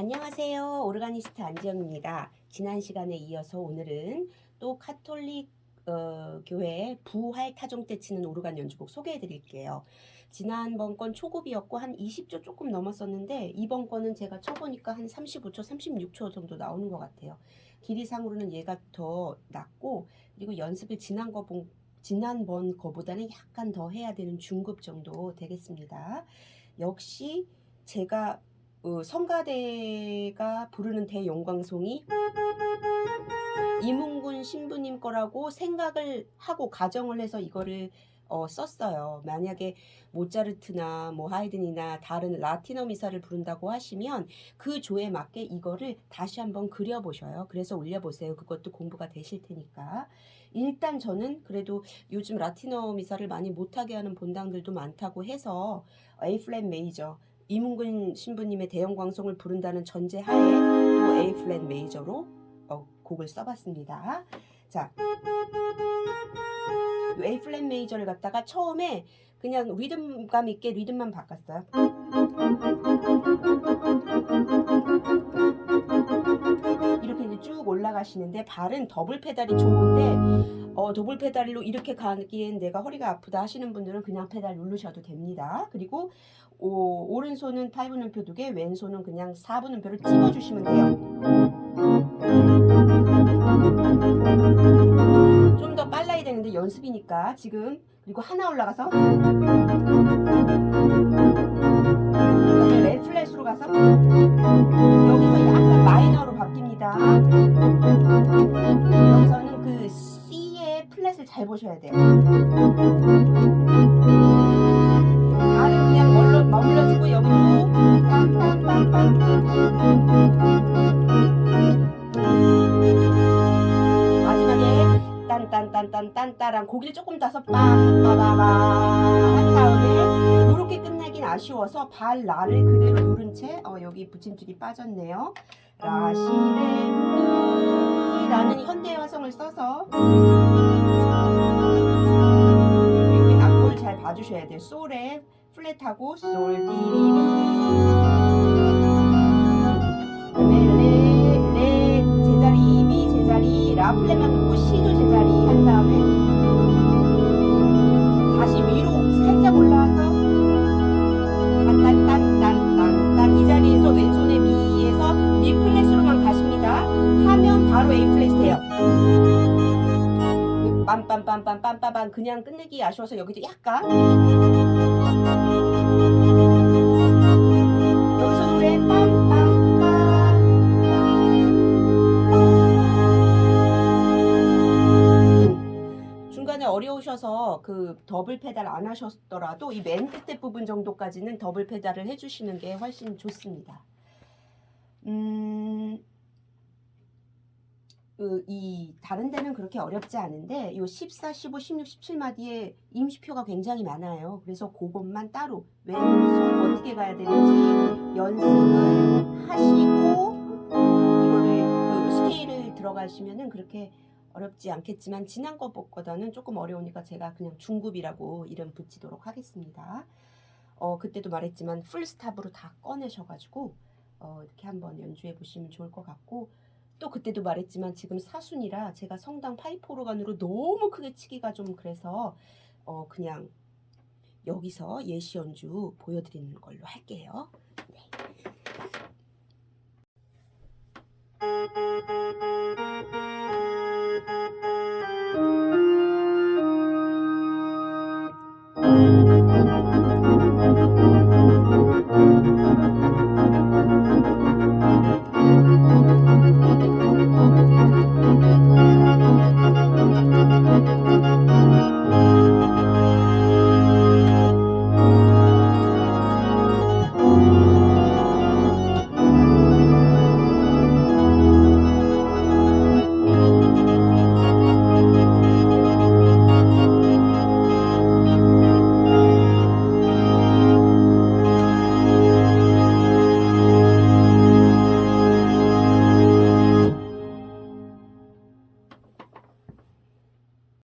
안녕하세요. 오르가니스트 안지영입니다. 지난 시간에 이어서 오늘은 또 카톨릭 어, 교회 부활 타종 때 치는 오르간 연주곡 소개해 드릴게요. 지난번 건 초급이었고 한 20초 조금 넘었었는데 이번 거는 제가 쳐보니까 한 35초, 36초 정도 나오는 것 같아요. 길이상으로는 얘가 더 낮고 그리고 연습을 지난 거 본, 지난번 거보다는 약간 더 해야 되는 중급 정도 되겠습니다. 역시 제가 어, 성가대가 부르는 대영광송이 이문군 신부님 거라고 생각을 하고 가정을 해서 이거를 어, 썼어요. 만약에 모차르트나 뭐 하이든이나 다른 라틴어 미사를 부른다고 하시면 그 조에 맞게 이거를 다시 한번 그려보셔요. 그래서 올려보세요. 그것도 공부가 되실 테니까. 일단 저는 그래도 요즘 라틴어 미사를 많이 못하게 하는 본당들도 많다고 해서 A 플랫 메이저 이문근 신부님의 대형 광송을 부른다는 전제 하에 또 A 플랫 메이저로 어, 곡을 써봤습니다. 자, 이 A 플랫 메이저를 갖다가 처음에 그냥 리듬감 있게 리듬만 바꿨어요. 쭉 올라가시는데 발은 더블 페달이 좋은데 어, 더블 페달로 이렇게 가기엔 내가 허리가 아프다 하시는 분들은 그냥 페달 누르셔도 됩니다. 그리고 오, 오른손은 8분음표 두 개, 왼손은 그냥 4분음표를 찍어주시면 돼요. 좀 더 빨라야 되는데 연습이니까 지금 그리고 하나 올라가서 그다음에 레 플랫으로 가서 여기서 바뀝니다. 여기서는 그 C의 플랫을 잘 보셔야 돼요. 발은 그냥 멀러, 머물러주고 여기도 마지막에 딴딴딴딴딴따랑 고기를 조금 따서 빰빠바바 한 다음에 이렇게 끝내긴 아쉬워서 발 라를 그대로 누른 채 어, 여기 붙임줄이 빠졌네요. 라시레미라는 현대 화성을 써서 여기 악보를 잘 봐주셔야 돼요. 솔에 플랫하고 솔 디리리 그다음에 레, 레 제자리 미 제자리 라 플랫만 놓고 시도 제자리 빰빰빰빰빰빰빰 그냥 끝내기 아쉬워서 여기도 약간 중간에 어려우셔서 그 더블 페달 안 하셨더라도 이 맨 끝에 부분 정도까지는 더블 페달을 해주시는 게 훨씬 좋습니다. 음, 그, 이 다른 데는 그렇게 어렵지 않은데 요 14, 15, 16, 17마디에 임시표가 굉장히 많아요. 그래서 그것만 따로 왼손 어떻게 가야 되는지 연습을 하시고 이거를 그 스케일을 들어가시면은 그렇게 어렵지 않겠지만 지난 것보다는 조금 어려우니까 제가 그냥 중급이라고 이름 붙이도록 하겠습니다. 어 그때도 말했지만 풀스탑으로 다 꺼내셔가지고 어 이렇게 한번 연주해 보시면 좋을 것 같고 또 그때도 말했지만 지금 사순이라 제가 성당 파이프 오르간으로 너무 크게 치기가 좀 그래서 어 그냥 여기서 예시 연주 보여드리는 걸로 할게요. 네.